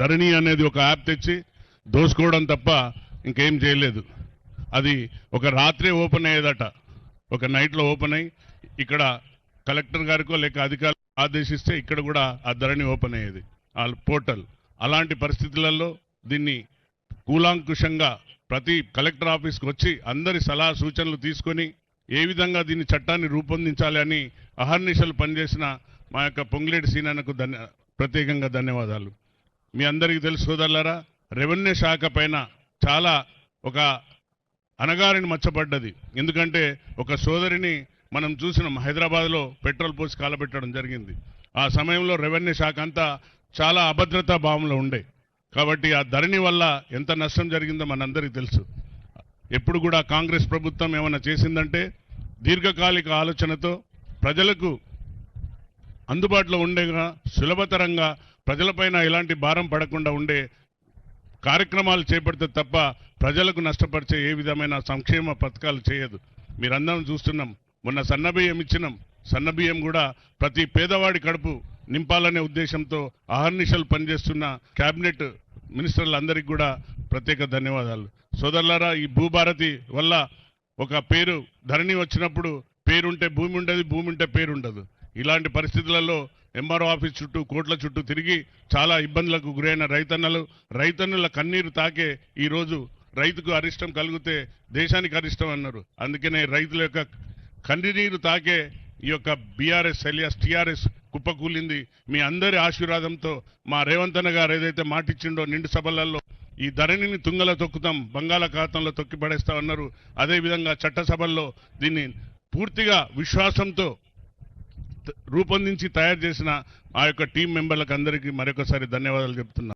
ధరణి అనేది ఒక యాప్ తెచ్చి దోసుకోవడం తప్ప ఇంకేం చేయలేదు. అది ఒక రాత్రే ఓపెన్ అయ్యేదట. ఒక నైట్లో ఓపెన్ అయ్యి ఇక్కడ కలెక్టర్ గారికో లేక అధికారులు ఆదేశిస్తే ఇక్కడ కూడా ఆ ధరణి ఓపెన్ అయ్యేది. ఆ పోర్టల్. అలాంటి పరిస్థితులలో దీన్ని కూలాంకుషంగా ప్రతి కలెక్టర్ ఆఫీస్కి వచ్చి అందరి సలహా సూచనలు తీసుకొని ఏ విధంగా దీన్ని చట్టాన్ని రూపొందించాలి అని అహర్నిశలు పనిచేసిన మా యొక్క పొంగిలేటి సీనన్నకు ధన్య ప్రత్యేకంగా ధన్యవాదాలు. మీ అందరికీ తెలుసు సోదరులారా రెవెన్యూ శాఖ పైన చాలా ఒక అనగారిని మచ్చబడ్డది. ఎందుకంటే ఒక సోదరిని మనం చూసినాం హైదరాబాద్లో పెట్రోల్ పోసి కాలబెట్టడం జరిగింది. ఆ సమయంలో రెవెన్యూ శాఖ అంతా చాలా అభద్రతా భావంలో ఉండే. కాబట్టి ఆ ధరణి వల్ల ఎంత నష్టం జరిగిందో మనందరికీ తెలుసు. ఎప్పుడు కూడా కాంగ్రెస్ ప్రభుత్వం ఏమైనా చేసిందంటే దీర్ఘకాలిక ఆలోచనతో ప్రజలకు అందుబాటులో ఉండేగా సులభతరంగా ప్రజలపైన ఎలాంటి భారం పడకుండా ఉండే కార్యక్రమాలు చేపడితే తప్ప ప్రజలకు నష్టపరిచే ఏ విధమైన సంక్షేమ పథకాలు చేయదు. మీరందరం చూస్తున్నాం. మొన్న సన్నబియ్యం ఇచ్చినాం. సన్నబియ్యం కూడా ప్రతి పేదవాడి కడుపు నింపాలనే ఉద్దేశంతో అహర్నిశలు పనిచేస్తున్న కేబినెట్ మినిస్టర్లందరికీ కూడా ప్రత్యేక ధన్యవాదాలు. సోదరులారా ఈ భూభారతి వల్ల ఒక పేరు ధరణి వచ్చినప్పుడు పేరుంటే భూమి ఉండదు భూమి ఉంటే పేరు ఉండదు ఇలాంటి పరిస్థితులలో ఎంఆర్ఓ ఆఫీస్ చుట్టూ కోట్ల చుట్టూ తిరిగి చాలా ఇబ్బందులకు గురైన రైతన్నలు రైతన్నుల కన్నీరు తాకే ఈరోజు రైతుకు అరిష్టం కలిగితే దేశానికి అరిష్టం అన్నారు. అందుకనే రైతుల యొక్క కన్నీరు తాకే ఈ యొక్క బీఆర్ఎస్ ఎలియాస్ టీఆర్ఎస్ కుప్పకూలింది మీ అందరి ఆశీర్వాదంతో మా రేవంత్ అన్న గారు ఏదైతే మాటిచ్చిండో నిండు సభలలో ఈ ధరణిని తుంగల తొక్కుతాం బంగాళాఖాతంలో తొక్కి పడేస్తామన్నారు. అదేవిధంగా చట్టసభల్లో దీన్ని పూర్తిగా విశ్వాసంతో రూపొందించి తయారు చేసిన ఆ యొక్క టీం మెంబర్లకు అందరికీ మరొకసారి ధన్యవాదాలు చెప్తున్నా